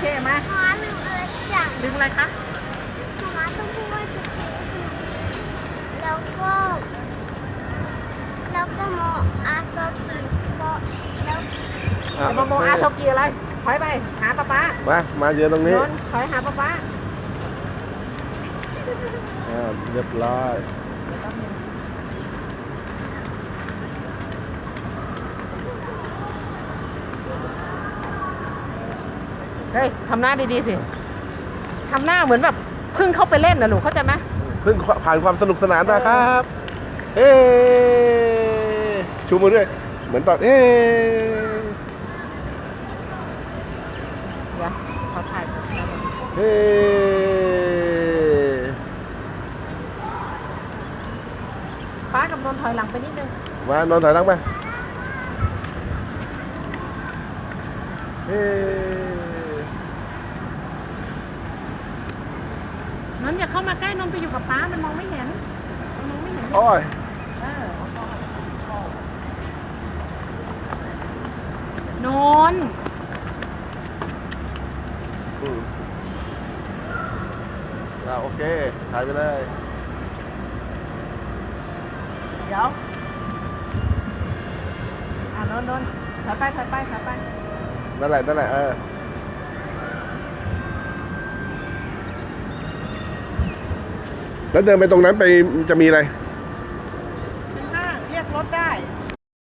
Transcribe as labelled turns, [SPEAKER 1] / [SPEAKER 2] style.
[SPEAKER 1] เคมา
[SPEAKER 2] หมาลืมอะไรสักอย่าง
[SPEAKER 1] ดึงอะไรคะ
[SPEAKER 2] หมาต้องพูดว่าจะกินแล้วก็แล้วก็โมอาโซกิก็แล้ว
[SPEAKER 1] ไอ้โมโมอาโซกีอะไรถอยไปหาป๊าป๊า
[SPEAKER 3] มา มาเยืนตรงนี้
[SPEAKER 1] นนท์ถอยหาป๊าป๊า
[SPEAKER 3] อ่าเรียบร้อย
[SPEAKER 1] เฮ้ยทำหน้าดีๆสิทำหน้าเหมือนแบบเพิ่งเข้าไปเล่นนะลูกเข้าใจไหม
[SPEAKER 3] เพิ่งผ่านความสนุกสนานมาครับ เอ้ชูมือด้วย เหมือนตอนเอ้
[SPEAKER 1] เดี๋ยวขอถ่าย
[SPEAKER 3] เอ้
[SPEAKER 1] ป้ากับนนท์ถอยหลังไปนิดนึง
[SPEAKER 3] มานอนถอยหลังไปเอ้
[SPEAKER 1] นนท์อย่าเข้ามาใกล้นนท์ไปอยู่กับป้ามันมองไม่เห็นมันมองไม่เห็น
[SPEAKER 3] โอ้ย
[SPEAKER 1] เออนนท์
[SPEAKER 3] อืมอ่าโอเคถ่ายไปเลย
[SPEAKER 1] เดี๋ยวอ่านนท์นนท์ถอยไปถอยไปถอยไป
[SPEAKER 3] นั่นแหละนั่นแหละเออ แล้วเดินไปตรงนั้นไปจะมีอะไร
[SPEAKER 1] เป็นห้างเรียกรถได้